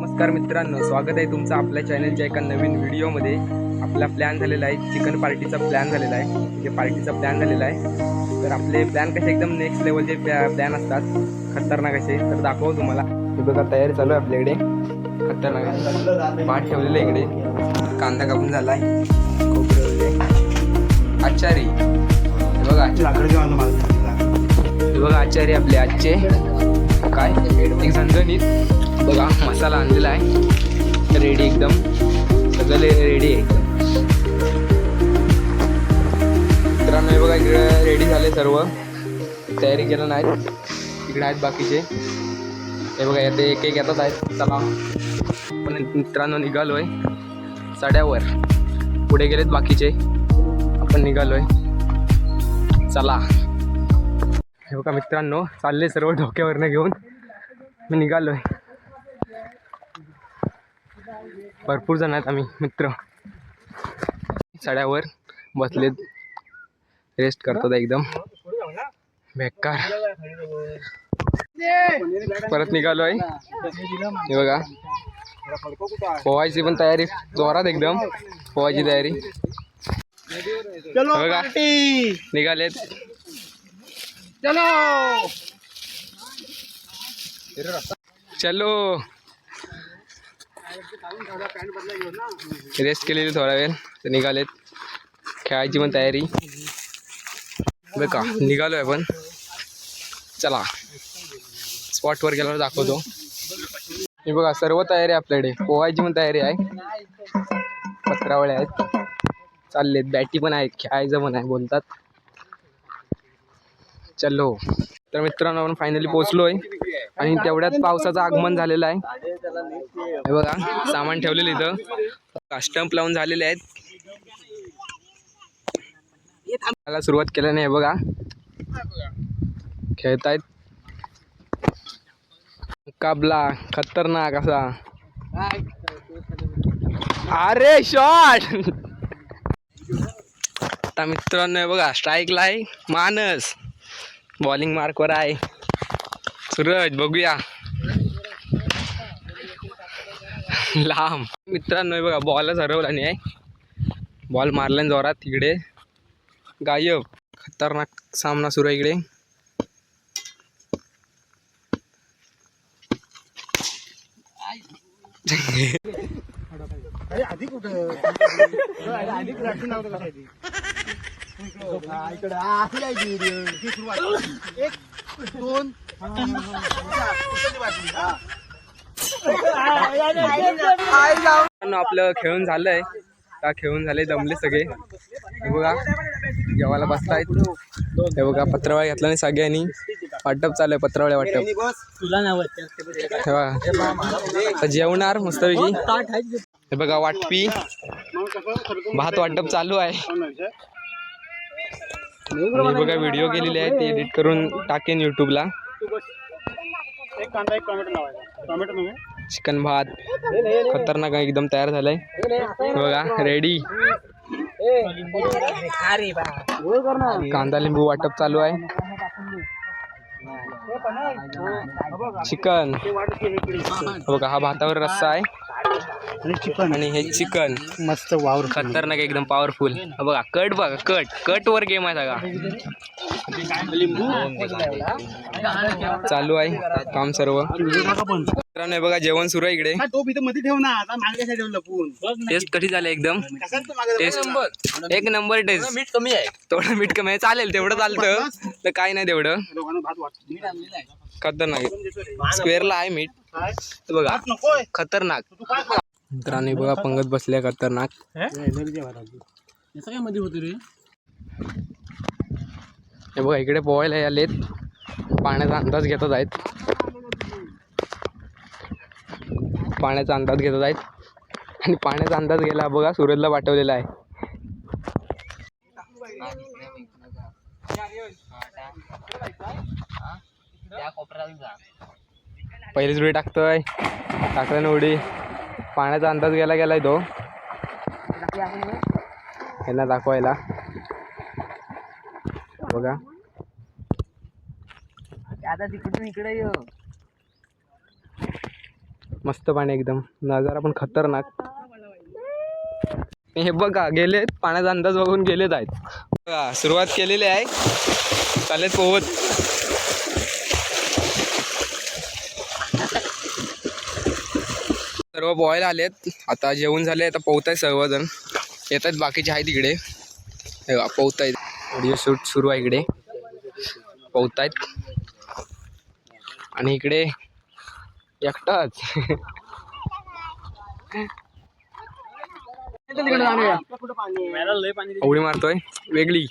नमस्कार मित्रांनो स्वागत आहे तुमचं आपल्या चॅनलच्या एका नवीन व्हिडिओमध्ये आपला प्लॅन झालेला आहे चिकन पार्टीचा प्लॅन झालेला आहे. म्हणजे पार्टीचा प्लॅन झालेला आहे. तर आपले प्लॅन कसे एकदम नेक्स्ट लेवलचे प्लॅन असतात. खतरनाक असे. तर दाखवू तुम्हाला. हे बघा तयारी चालू आहे आपल्याकडे. खतरनाक असे भात ठेवलेलं आहे इकडे. कांदा कापून झाला आहे. खोबरं आचारी. हे बघा. आचारी हे बघा आचार्य आपले आजचे. काय? एक झणझणीत. बघा मसाला आणलेला आहे. रेडी एकदम. सगळं रेडी आहे एकदम. मित्रांनो हे बघा इकडे रेडी झाले सर्व. तयारी केलं नाही इकडे आहेत बाकीचे. हे बघा येते एक एक येतात आहेत. चला. पण मित्रांनो निघालो आहे साड्यावर. पुढे गेलेत बाकीचे. आपण निघालो आहे चला. हे बघा मित्रांनो चालले सर्व डोक्यावरनं घेऊन. मी निघालो आहे भरपूर जण आहेत आम्ही मित्र. सड्यावर बसलेत रेस्ट करतात एकदम. बेकार. परत निघालो आहे हे बघा. पोहायची पण तयारी जोरात एकदम पोहायची तयारी. बघा. निघालेत. चलो। रेस्ट केलेली थोडा वेळ तर निघालेत खेळायची पण तयारी। बरं का निघालो आहे पण चला स्पॉटवर गेल्यावर दाखवतो. हे बघा सर्व तयारी आहे आपल्याकडे. पोहायची पण तयारी आहे. पत्रावळ्या आहेत. चाललेत बॅटी पण आहेत खेळायचं पण आहे बोलतात. चलो. तर मित्रांनो आपण फायनली पोहोचलो आहे आणि तेवढ्यात पावसाचं आगमन झालेलं आहे. हे बघा सामान ठेवलेलं इथं. स्टंप लावून झालेले आहेत. मला सुरुवात केल्या नाही बघा. खेळतायत. काबला खतरनाक असा. अरे शॉट आता मित्रांनो बघा स्ट्राईकला आहे मानस. बॉलिंग मार्कवर आहे. सूरज बघूया. लांब. मित्रांनो बघा बॉलच हरवला नाही आहे. बॉल मारला जोरात तिकडे गायब. खतरनाक सामना सुरू आहे इकडे. आपलं खेळून झालंय. का खेळून झाले जमले सगळे. हे बघा जेवायला बसतायत. हे बघा पत्रावळ्या घेतला नाही सगळ्यांनी. वाटप चालू आहे पत्रावळ्या वाटप. तुला जेवणार मस्तपैकी. हे बघा वाटपी. भात वाटप चालू आहे. हे बघा व्हिडिओ केलेले आहेत ते एडिट करून टाकेन युट्यूबला चिकन भात. खतरनाक आहे, एकदम तयार झालाय. बघा रेडी कांदा लिंबू वाटप चालू आहे. चिकन. बघा हा भातावर रस्सा आहे. आणि चिकन. आणि हे चिकन. मस्त वावर खतरनाक एकदम पॉवरफुल बघा कट बघा कट. कट वर गेम आहे सगळा. चालू आहे काम सर्व. मित्रांनो बघा जेवण सुरू आहे इकडे. तो इथं मध्ये ठेव ना. टेस्ट कशी झाली एकदम? टेस्ट एक नंबर टेस्ट मीठ कमी आहे. थोडं मीठ कमी आहे. चालेल तेवढं चालतं. तर काय नाही तेवढं. खतरनाक स्क्वेअरला आहे. मीठ. बघा भात नकोय. खतरनाक. मित्रांनो बघा पंगत बसल्या खतरनाक. याचं काय मध्ये होतं रे. हे बघा इकडे पोहायला आलेत. पाण्याचा अंदाज घेतात आहेत. पाण्याचा अंदाज घेतात आहेत. आणि पाण्याचा अंदाज गेला बघा सूरजला पाठवलेला आहे. पहिलीच उडी टाकतोय. टाकल्यानं उडी. पाण्याचा अंदाज गेला गेलाय तो. यांना दाखवायला. बघा. आता तिकडून इकडे ये. मस्त पाणी एकदम. नजारा पण खतरनाक. हे बघा गेलेत. पाण्याचा अंदाज बघून गेलेत आहेत. बघा सुरुवात केलेली आहे. चालेत पोहत सर्व बॉयल आलेत. आता जेवण झाले आता पोहत आहेत सर्वजण. येत आहेत बाकीचे आहेत इकडे. हे बघा, पोहत आहेत व्हिडिओ शूट सुरू आहे इकडे. पोहत आहेत आणि इकडे एकटाच. मॅला लय पाणी उडी मारतोय वेगळी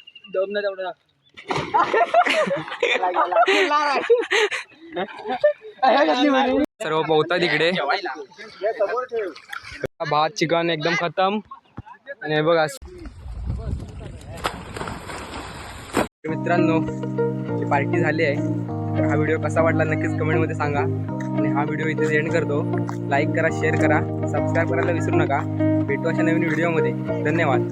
सर्व पोहतात इकडे. भात चिकन एकदम खतम. आणि बघा. मित्रांनो पार्टी झाली आहे. तर हा व्हिडिओ कसा वाटला नक्कीच कमेंटमध्ये सांगा. आणि हा व्हिडिओ इथे एंड करतो. लाईक करा शेअर करा. सबस्क्राईब करायला विसरू नका. भेटू अशा नवीन व्हिडिओमध्ये. धन्यवाद.